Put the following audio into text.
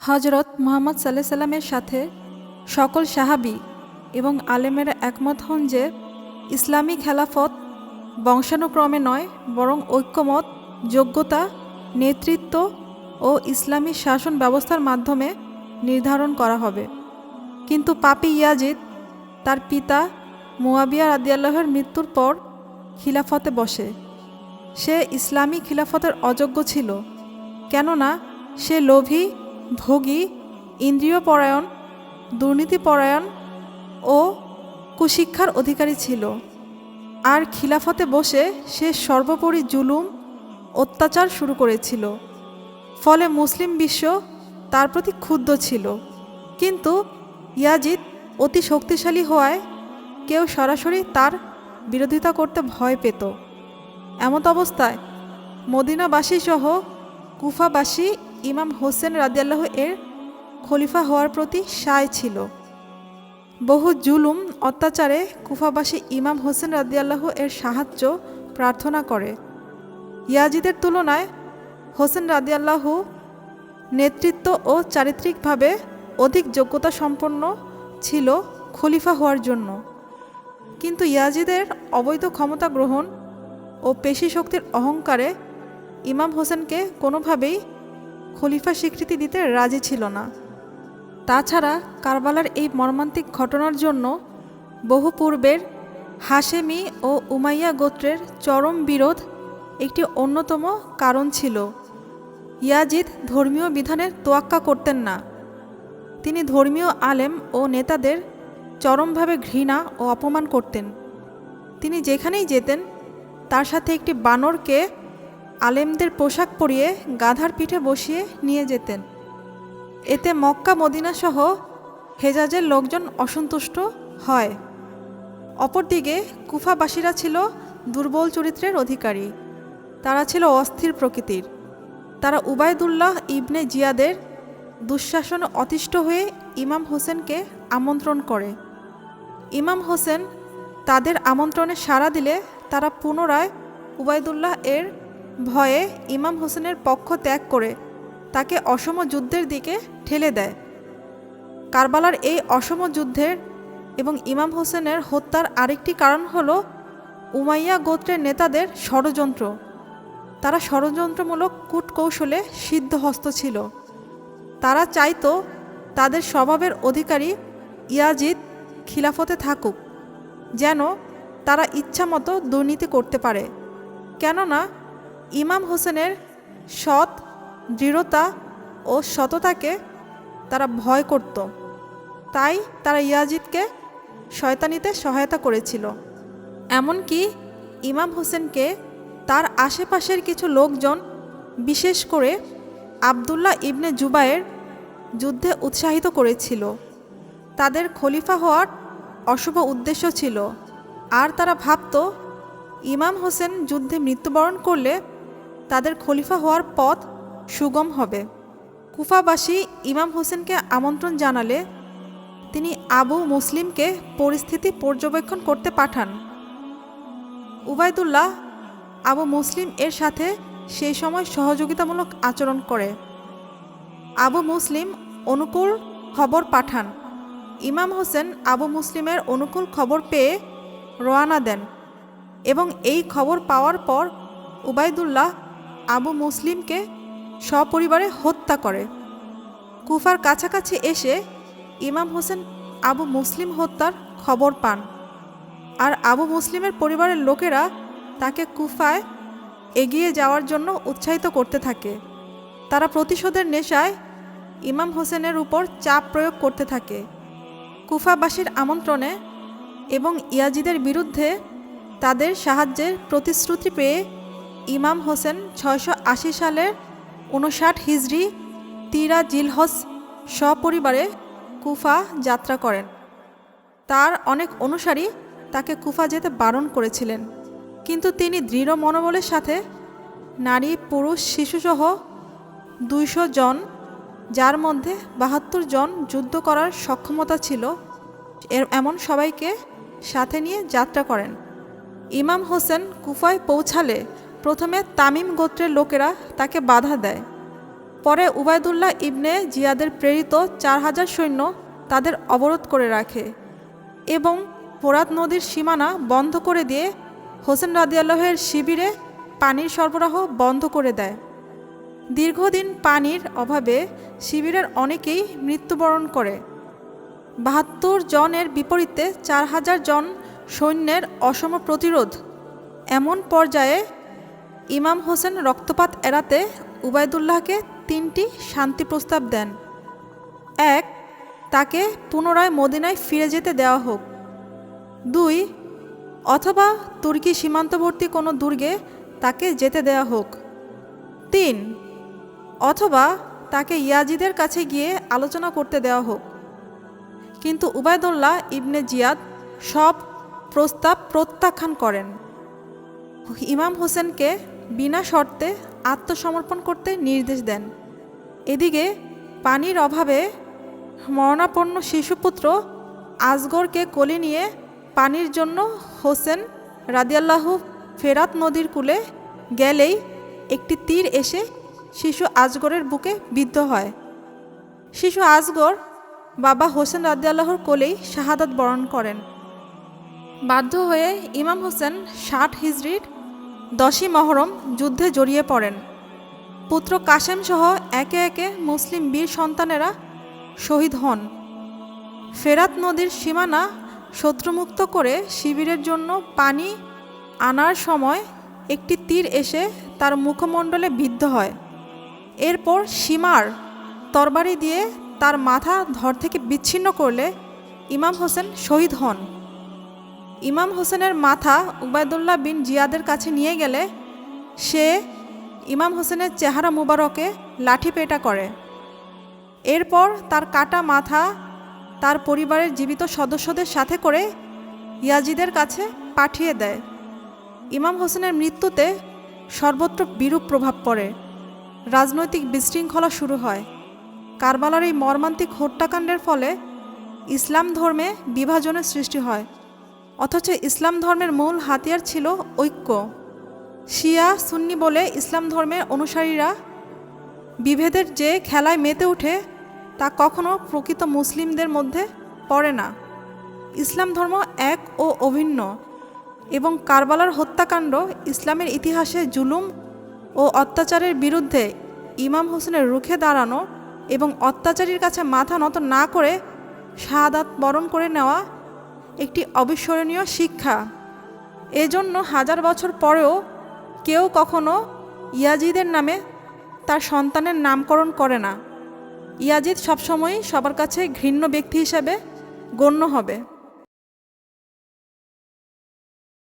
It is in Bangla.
হজরত মুহাম্মদ সাল্লাহ সাল্লামের সাথে সকল সাহাবি এবং আলেমেরা একমত হন যে ইসলামী খেলাফত বংশানুক্রমে নয়, বরং ঐক্যমত, যোগ্যতা, নেতৃত্ব ও ইসলামী শাসন ব্যবস্থার মাধ্যমে নির্ধারণ করা হবে। কিন্তু পাপি ইয়াজিদ তার পিতা মুয়াবিয়া রাদিয়াল্লাহর মৃত্যুর পর খিলাফতে বসে। সে ইসলামী খিলাফতের অযোগ্য ছিল, কেননা সে লোভী ভোগী, ইন্দ্রিয়পরায়ণ, দুর্নীতিপরায়ণ ও কুশিক্ষার অধিকারী ছিল। আর খিলাফতে বসে সে সর্বোপরি জুলুম, অত্যাচার শুরু করেছিল। ফলে মুসলিম বিশ্ব তার প্রতি ক্ষুব্ধ ছিল। কিন্তু ইয়াজিদ অতি শক্তিশালী হওয়ায় কেউ সরাসরি তার বিরোধিতা করতে ভয় পেত। এমত অবস্থায় মদিনাবাসী সহ কুফাবাসী ইমাম হোসেন রাদিয়াল্লাহ এর খলিফা হওয়ার প্রতি সায় ছিল। বহু জুলুম, অত্যাচারে কুফাবাসী ইমাম হোসেন রাদিয়াল্লাহ এর সাহায্য প্রার্থনা করে। ইয়াজিদের তুলনায় হোসেন রাদিয়াল্লাহ নেতৃত্ব ও চারিত্রিকভাবে অধিক যোগ্যতা সম্পন্ন ছিল খলিফা হওয়ার জন্য। কিন্তু ইয়াজিদের অবৈধ ক্ষমতা গ্রহণ ও পেশি শক্তির অহংকারে ইমাম হোসেনকে কোনোভাবেই খলিফা স্বীকৃতি দিতে রাজি ছিল না। তাছাড়া কারবালার এই মর্মান্তিক ঘটনার জন্য বহু পূর্বের হাশেমি ও উমাইয়া গোত্রের চরম বিরোধ একটি অন্যতম কারণ ছিল। ইয়াজিদ ধর্মীয় বিধানের তোয়াক্কা করতেন না। তিনি ধর্মীয় আলেম ও নেতাদের চরমভাবে ঘৃণা ও অপমান করতেন। তিনি যেখানেই যেতেন, তার সাথে একটি বানরকে আলেমদের পোশাক পরিয়ে গাধার পিঠে বসিয়ে নিয়ে যেতেন। এতে মক্কা মদিনা সহ হেজাজের লোকজন অসন্তুষ্ট হয়। অপরদিকে কুফাবাসীরা ছিল দুর্বল চরিত্রের অধিকারী। তারা ছিল অস্থির প্রকৃতির। তারা উবায়দুল্লাহ ইবনে জিয়াদের দুঃশাসনে অতিষ্ঠ হয়ে ইমাম হোসেনকে আমন্ত্রণ করে। ইমাম হোসেন তাদের আমন্ত্রণে সাড়া দিলে তারা পুনরায় উবায়দুল্লাহ এর ভয়ে ইমাম হোসেনের পক্ষ ত্যাগ করে তাকে অসম যুদ্ধের দিকে ঠেলে দেয়। কারবালার এই অসম যুদ্ধের এবং ইমাম হোসেনের হত্যার আরেকটি কারণ হল উমাইয়া গোত্রের নেতাদের ষড়যন্ত্র। তারা ষড়যন্ত্রমূলক কূটকৌশলে সিদ্ধহস্ত ছিল। তারা চাইতো তাদের স্বভাবের অধিকারী ইয়াজিদ খিলাফতে থাকুক, যেন তারা ইচ্ছামতো দুর্নীতি করতে পারে। কেননা ইমাম হোসেনের সৎ, দৃঢ়তা ও সততাকে তারা ভয় করত। তাই তারা ইয়াজিদকে শয়তানিতে সহায়তা করেছিল। এমনকি ইমাম হোসেনকে তার আশেপাশের কিছু লোকজন, বিশেষ করে আবদুল্লাহ ইবনে জুবায়ের, যুদ্ধে উৎসাহিত করেছিল। তাদের খলিফা হওয়ার অশুভ উদ্দেশ্য ছিল। আর তারা ভাবত, ইমাম হোসেন যুদ্ধে মৃত্যুবরণ করলে তাদের খলিফা হওয়ার পথ সুগম হবে। কুফাবাসী ইমাম হোসেনকে আমন্ত্রণ জানালে তিনি আবু মুসলিমকে পরিস্থিতি পর্যবেক্ষণ করতে পাঠান। উবায়দুল্লাহ আবু মুসলিম এর সাথে সেই সময় সহযোগিতামূলক আচরণ করে। আবু মুসলিম অনুকূল খবর পাঠান। ইমাম হোসেন আবু মুসলিমের অনুকূল খবর পেয়ে রওয়ানা দেন এবং এই খবর পাওয়ার পর উবায়দুল্লাহ আবু মুসলিমকে সপরিবারে হত্যা করে। কুফার কাছাকাছি এসে ইমাম হোসেন আবু মুসলিম হত্যার খবর পান। আর আবু মুসলিমের পরিবারের লোকেরা তাকে কুফায় এগিয়ে যাওয়ার জন্য উৎসাহিত করতে থাকে। তারা প্রতিশোধের নেশায় ইমাম হোসেনের উপর চাপ প্রয়োগ করতে থাকে। কুফাবাসীর আমন্ত্রণে এবং ইয়াজিদের বিরুদ্ধে তাদের সাহায্যের প্রতিশ্রুতি পেয়ে ইমাম হোসেন ছয়শো আশি সালের উনষাট হিজড়ি তিরা জিলহস সপরিবারে কুফা যাত্রা করেন। তার অনেক অনুসারী তাকে কুফা যেতে বারণ করেছিলেন। কিন্তু তিনি দৃঢ় মনোবলের সাথে নারী, পুরুষ, শিশুসহ দুইশো জন, যার মধ্যে বাহাত্তর জন যুদ্ধ করার সক্ষমতা ছিল, এর এমন সবাইকে সাথে নিয়ে যাত্রা করেন। ইমাম হোসেন কুফায় পৌঁছালে প্রথমে তামিম গোত্রের লোকেরা তাকে বাধা দেয়। পরে উবায়দুল্লাহ ইবনে জিয়াদের প্রেরিত চার হাজার সৈন্য তাদের অবরোধ করে রাখে এবং ফোরাত নদীর সীমানা বন্ধ করে দিয়ে হোসেন রাদিয়াল্লাহের শিবিরে পানির সরবরাহ বন্ধ করে দেয়। দীর্ঘদিন পানির অভাবে শিবিরের অনেকেই মৃত্যুবরণ করে। বাহাত্তর জনের বিপরীতে চার হাজার জন সৈন্যের অসম প্রতিরোধ এমন পর্যায়ে ইমাম হোসেন রক্তপাত এড়াতে উবায়দুল্লাহকে তিনটি শান্তি প্রস্তাব দেন। এক, তাকে পুনরায় মদিনায় ফিরে যেতে দেওয়া হোক। দুই, অথবা তুর্কি সীমান্তবর্তী কোনো দুর্গে তাকে যেতে দেওয়া হোক। তিন, অথবা তাকে ইয়াজিদের কাছে গিয়ে আলোচনা করতে দেওয়া হোক। কিন্তু উবায়দুল্লাহ ইবনে জিয়াদ সব প্রস্তাব প্রত্যাখ্যান করেন। ইমাম হোসেনকে বিনা শর্তে আত্মসমর্পণ করতে নির্দেশ দেন। এদিকে পানির অভাবে মরণাপন্ন শিশুপুত্র আজগরকে কোলে নিয়ে পানির জন্য হোসেন রাদিয়াল্লাহু ফেরাত নদীর কূলে গেলেই একটি তীর এসে শিশু আজগরের বুকে বিদ্ধ হয়। শিশু আজগর বাবা হোসেন রাদিয়াল্লাহর কোলেই শাহাদাত বরণ করেন। বাধ্য হয়ে ইমাম হোসেন ষাট হিজড়ির দশই মহরম যুদ্ধে জড়িয়ে পড়েন। পুত্র কাশেম সহ একে একে মুসলিম বীর সন্তানেরা শহীদ হন। ফেরাত নদীর সীমানা শত্রুমুক্ত করে শিবিরের জন্য পানি আনার সময় একটি তীর এসে তার মুখমণ্ডলে বিদ্ধ হয়। এরপর সীমার তরবারি দিয়ে তার মাথা ধর থেকে বিচ্ছিন্ন করলে ইমাম হোসেন শহীদ হন। ইমাম হোসেনের মাথা উবায়দুল্লাহ বিন জিয়াদের কাছে নিয়ে গেলে সে ইমাম হোসেনের চেহারা মুবারকে লাঠি পেটা করে। এরপর তার কাটা মাথা তার পরিবারের জীবিত সদস্যদের সাথে করে ইয়াজিদের কাছে পাঠিয়ে দেয়। ইমাম হোসেনের মৃত্যুতে সর্বত্র বিরূপ প্রভাব পড়ে। রাজনৈতিক বিশৃঙ্খলা শুরু হয়। কারবালার এই মর্মান্তিক হত্যাকাণ্ডের ফলে ইসলাম ধর্মে বিভাজনের সৃষ্টি হয়। অথচ ইসলাম ধর্মের মূল হাতিয়ার ছিল ঐক্য। শিয়া, সুন্নি বলে ইসলাম ধর্মের অনুসারীরা বিভেদের যে খেলায় মেতে ওঠে, তা কখনো প্রকৃত মুসলিমদের মধ্যে পড়ে না। ইসলাম ধর্ম এক ও অভিন্ন এবং কারবালার হত্যাকাণ্ড ইসলামের ইতিহাসে জুলুম ও অত্যাচারের বিরুদ্ধে ইমাম হোসেনের রুখে দাঁড়ানো এবং অত্যাচারীর কাছে মাথা নত না করে শাহাদাত বরণ করে নেওয়া একটি অবিস্মরণীয় শিক্ষা। এজন্য হাজার বছর পরেও কেউ কখনো ইয়াজিদের নামে তার সন্তানের নামকরণ করে না। ইয়াজিদ সবসময়ই সবার কাছে ঘৃণ্য ব্যক্তি হিসাবে গণ্য হবে।